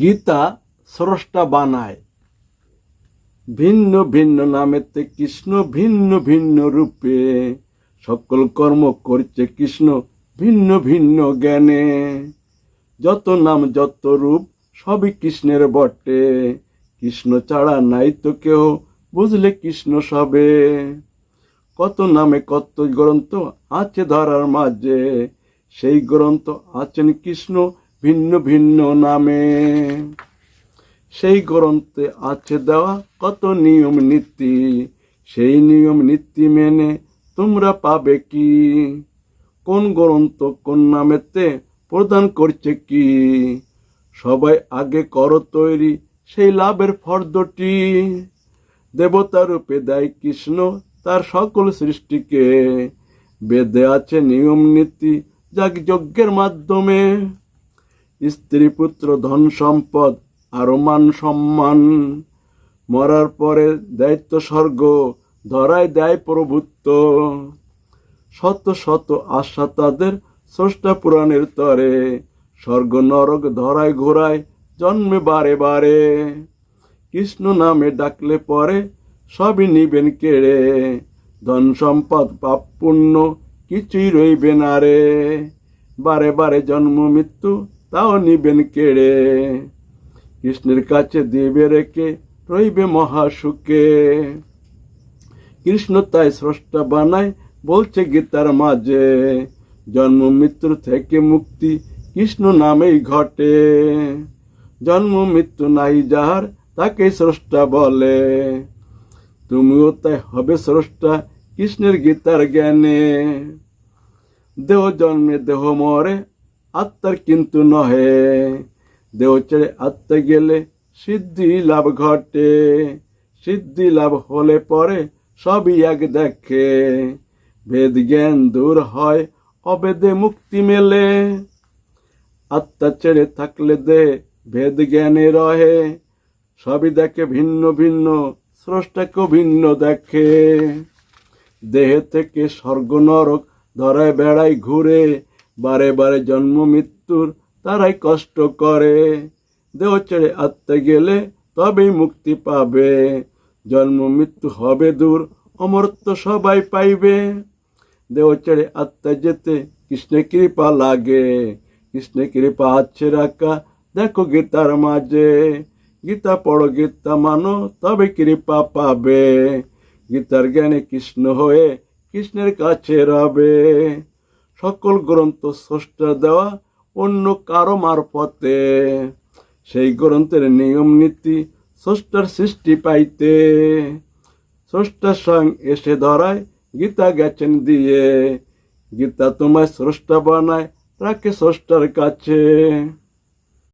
গীতা স্রষ্টা বানায়। ভিন্ন ভিন্ন নামেতে কৃষ্ণ ভিন্ন ভিন্ন রূপে। সকল কর্ম করছে কৃষ্ণ ভিন্ন ভিন্ন জ্ঞানে। যত নাম, যত রূপ, সবই কৃষ্ণের বটে। কৃষ্ণ ছাড়া নাই তো কেউ বুঝলে কৃষ্ণ সবে। কত নামে কত গ্রন্থ আছে ধরার মাঝে। সেই গ্রন্থ আছেন কৃষ্ণ ভিন্ন ভিন্ন নামে। সেই গ্রন্থে আছে দেওয়া কত নিয়ম নীতি, সেই নিয়ম নীতি মেনে তোমরা পাবে কি? কোন গ্রন্থ কোন নামেতে প্রদান করছে কি? সবাই আগে কর তৈরি, সেই লাভের ফর্দটি দেবতা রূপে দেয় কৃষ্ণ, তার সকল সৃষ্টিকে। বেদে আছে নিয়ম নীতি, যাগ যজ্ঞের মাধ্যমে। স্ত্রী পুত্র ধন সম্পদ আরও মান সম্মান। মরার পরে দায়িত্ব স্বর্গ, ধরায় দেয় প্রভুত্ব। শত শত আশা তাদের স্রষ্টা পুরাণের তরে, স্বর্গ নরক ধরায় ঘোরায় জন্মে বারে বারে। কৃষ্ণ নামে ডাকলে পরে সবই নিবেন কেড়ে, ধন সম্পদ, পাপ পুণ্য কিছুই রইবে না রে। বারে বারে জন্ম, মৃত্যু তাও নিবেন কেড়ে। কৃষ্ণের কাছে দিবে রেখে রইবে মহাসুখে। কৃষ্ণ তাই স্রষ্টা বানায়, বলছে গীতার মাঝে, জন্ম মৃত্যু থেকে মুক্তি কৃষ্ণ নামেই ঘটে। জন্ম মৃত্যু নাই যাহার, তাকে স্রষ্টা বলে। তুমিও তাই হবে স্রষ্টা কৃষ্ণের গীতার জ্ঞানে। দেহ জন্মে দেহ মরে আত্মার কিন্তু নহে। দেহ ছেড়ে আত্মা গেলে সিদ্ধি লাভ ঘটে। সিদ্ধি লাভ হলে পরে সবই এক দেখে। ভেদ জ্ঞান দূর হয়, অবেদে মুক্তি মেলে। আত্মা ছেড়ে থাকলে দে ভেদ জ্ঞানে রহে। সবই দেখে ভিন্ন ভিন্ন, স্রষ্টাকেও ভিন্ন দেখে। দেহে থেকে স্বর্গ নরক ধরায় বেড়ায় ঘুরে বারে বারে জন্ম মৃত্যুর তারাই কষ্ট করে। দেহ ছেড়ে আত্মা গেলে তবেই মুক্তি পাবে। জন্ম মৃত্যু হবে দূর, অমরত্ব সবাই পাইবে। দেহ ছেড়ে আত্মা যেতে কৃষ্ণ কৃপা লাগে। কৃষ্ণ কৃপা আছে রাখা, দেখো গীতার মাঝে। গীতা পড়ো, গীতা মানো তবে কৃপা পাবে। গীতার জ্ঞানে কৃষ্ণ হয়ে কৃষ্ণের কাছে রবে। সকল গ্রন্থ স্রষ্টা দেওয়া অন্য কারও মারফতে। সেই গ্রন্থের নিয়ম নীতি স্রষ্টার সৃষ্টি পাইতে। স্রষ্টার সঙ্গ এসে ধরায়, গীতা গেছেন দিয়ে। গীতা তোমায় স্রষ্টা বানায়, রাখে স্রষ্টার কাছে।